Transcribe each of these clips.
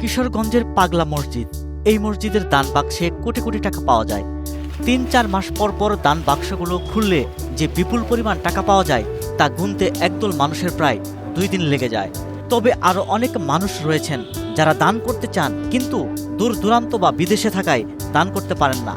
কিশোরগঞ্জের পাগলা মসজিদ। এই মসজিদের দান বাক্সে কোটি কোটি টাকা পাওয়া যায়। তিন চার মাস পর পর দান বাক্সগুলো খুললে যে বিপুল পরিমাণ টাকা পাওয়া যায়, তা গুনতে একদল মানুষের প্রায় দুই দিন লেগে যায়। তবে আরও অনেক মানুষ রয়েছেন যারা দান করতে চান, কিন্তু দূর দূরান্ত বা বিদেশে থাকায় দান করতে পারেন না।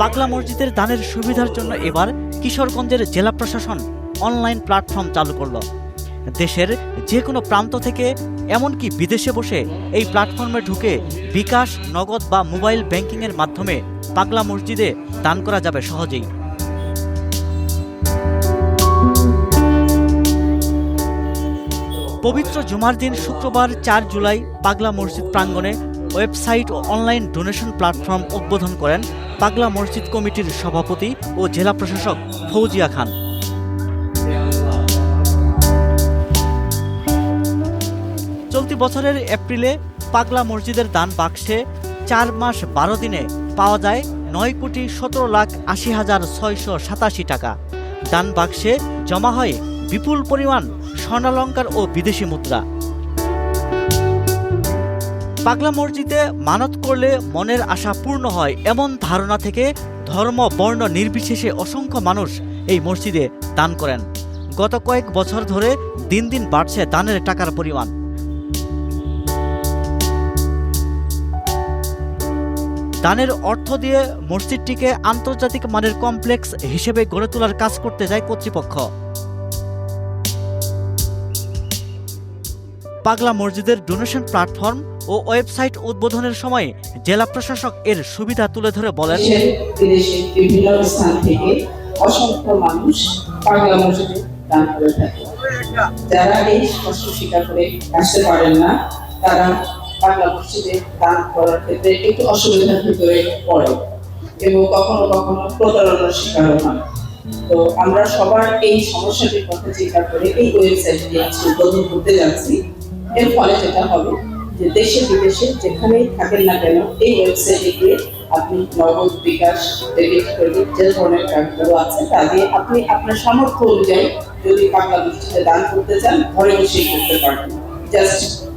পাগলা মসজিদের দানের সুবিধার জন্য এবার কিশোরগঞ্জের জেলা প্রশাসন অনলাইন প্ল্যাটফর্ম চালু করল। দেশের যে কোনো প্রান্ত থেকে, এমনকি বিদেশে বসে এই প্ল্যাটফর্মে ঢুকে বিকাশ, নগদ বা মোবাইল ব্যাংকিংয়ের মাধ্যমে পাগলা মসজিদে দান করা যাবে সহজেই। পবিত্র জুমার দিন শুক্রবার চার জুলাই পাগলা মসজিদ প্রাঙ্গণে ওয়েবসাইট ও অনলাইন ডোনেশন প্ল্যাটফর্ম উদ্বোধন করেন পাগলা মসজিদ কমিটির সভাপতি ও জেলা প্রশাসক ফৌজিয়া খান। চলতি বছরের এপ্রিলে পাগলা মসজিদের দান বাক্সে চার মাস বারো দিনে পাওয়া যায় নয় কোটি সতেরো লাখ আশি হাজার ছয়শো সাতাশি টাকা। দান বাক্সে জমা হয় বিপুল পরিমাণ স্বর্ণালঙ্কার ও বিদেশি মুদ্রা। পাগলা মসজিদে মানত করলে মনের আশা পূর্ণ হয় এমন ধারণা থেকে ধর্ম, বর্ণ নির্বিশেষে অসংখ্য মানুষ এই মসজিদে দান করেন। গত কয়েক বছর ধরে দিন দিন বাড়ছে দানের টাকার পরিমাণ। দানের অর্থ দিয়ে মসজিদটিকে আন্তর্জাতিক মানের কমপ্লেক্স হিসেবে গড়ে তোলার কাজ করতে যায় কর্তৃপক্ষ। পাগলা মসজিদের ডোনেশন প্ল্যাটফর্ম ও ওয়েবসাইট উদ্বোধনের সময় জেলা প্রশাসক এর সুবিধা তুলে ধরে বলেন এই কষ্ট স্বীকার করে আসতে পারেন না, তারা পাগলা মসজিদে দান করার ক্ষেত্রে একটু অসুবিধার ভিতরে পড়ে। এবং কখনো কখনো প্রতারণার শিকার হয়। তো আমরা সবার এই সমস্যাটির কথা চিন্তা করে এই ওয়েবসাইট দিয়ে আজকে উদ্বোধন করতে যাচ্ছি। এর ফলে যেটা হবে যে দেশে বিদেশে যেখানেই থাকেন না কেন, এই ওয়েবসাইটে গিয়ে আপনি নগদ বিকাশ ডেবিট ক্রেডিট যে ধরনের কার্ডগুলো আছে, তা দিয়ে আপনি আপনার সামর্থ্য অনুযায়ী যদি মসজিদে দান করতে চান, ঘরে বসেই করতে পারবেন। জাস্ট